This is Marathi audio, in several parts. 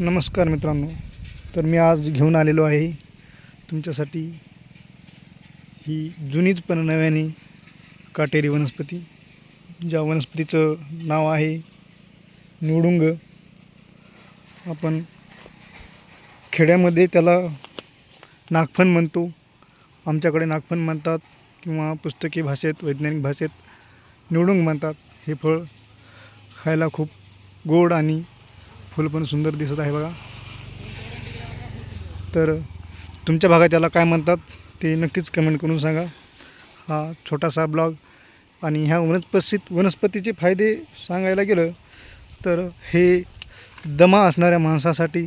नमस्कार मित्रांनो. तर मी आज घेऊन आलेलो आहे तुमच्यासाठी ही जुनीच पण नव्याने काटेरी वनस्पती ज्या वनस्पतीचं नाव आहे निवडुंग. आपण खेड्यामध्ये त्याला नागफण म्हणतो. आमच्याकडे नागफण म्हणतात किंवा पुस्तकी भाषेत वैज्ञानिक भाषेत निवडुंग म्हणतात. हे फळ खायला खूप गोड आणि फुल पण सुंदर दिसत आहे बघा. तर तुमच्या भागात याला काय म्हणतात ते नक्कीच कमेंट करून सांगा. हा छोटासा ब्लॉग आणि ह्या वनस्पतीत वनस्पतीचे फायदे सांगायला गेलं तर हे दमा असणाऱ्या माणसासाठी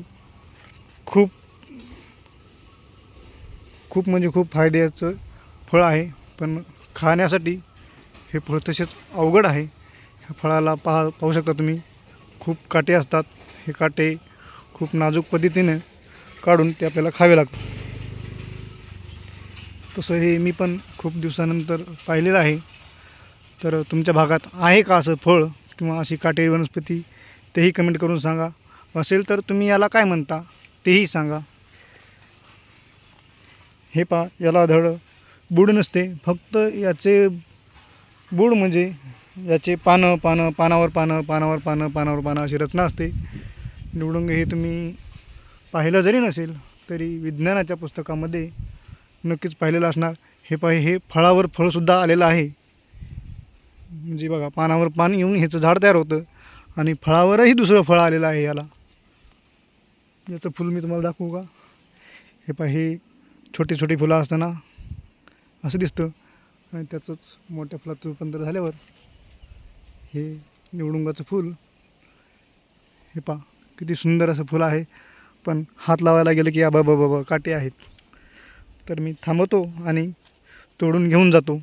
खूप खूप म्हणजे खूप फायद्याचं फळ आहे. पण खाण्यासाठी हे फळ तसेच अवघड आहे. ह्या फळाला पाहा पाहू शकता तुम्ही. खूप काटे असतात. हे काटे खूप नाजूक पद्धतीने काढून ते आपल्याला खावे लागतात. तसं हे मी पण खूप दिवसानंतर पाहिलेलं आहे. तर तुमच्या भागात आहे का असं फळ किंवा अशी काटेरी वनस्पती? तेही कमेंट करून सांगा. असेल तर तुम्ही याला काय म्हणता? तेही सांगा. हे पा याला धड बुड नसते. फक्त याचे बुड म्हणजे याचे पानं पानं पानावर पानं पानावर पानं पानावर पानं अशी रचना असते. निवडुंग हे तुम्ही पाहिलं जरी नसेल तरी विज्ञानाच्या पुस्तकामध्ये नक्कीच पाहिलेलं असणार. हे पाहि हे फळावर फळसुद्धा आलेलं आहे. म्हणजे बघा पानावर पान येऊन ह्याचं झाड तयार होतं आणि फळावरही दुसरं फळ आलेलं आहे याला. याचं फुल मी तुम्हाला दाखवू का? हे पहा हे छोटी छोटी फुलं असताना असं दिसतं. आणि त्याचंच मोठ्या फुलात रूपांतर झाल्यावर हे निवडुंगाचं फूल. हे पहा किती सुंदर असं फुलं आहे. पण हात लावायला गेलं की आबा बाबा काटे आहेत. तर मी थांबवतो आणि तोडून घेऊन जातो.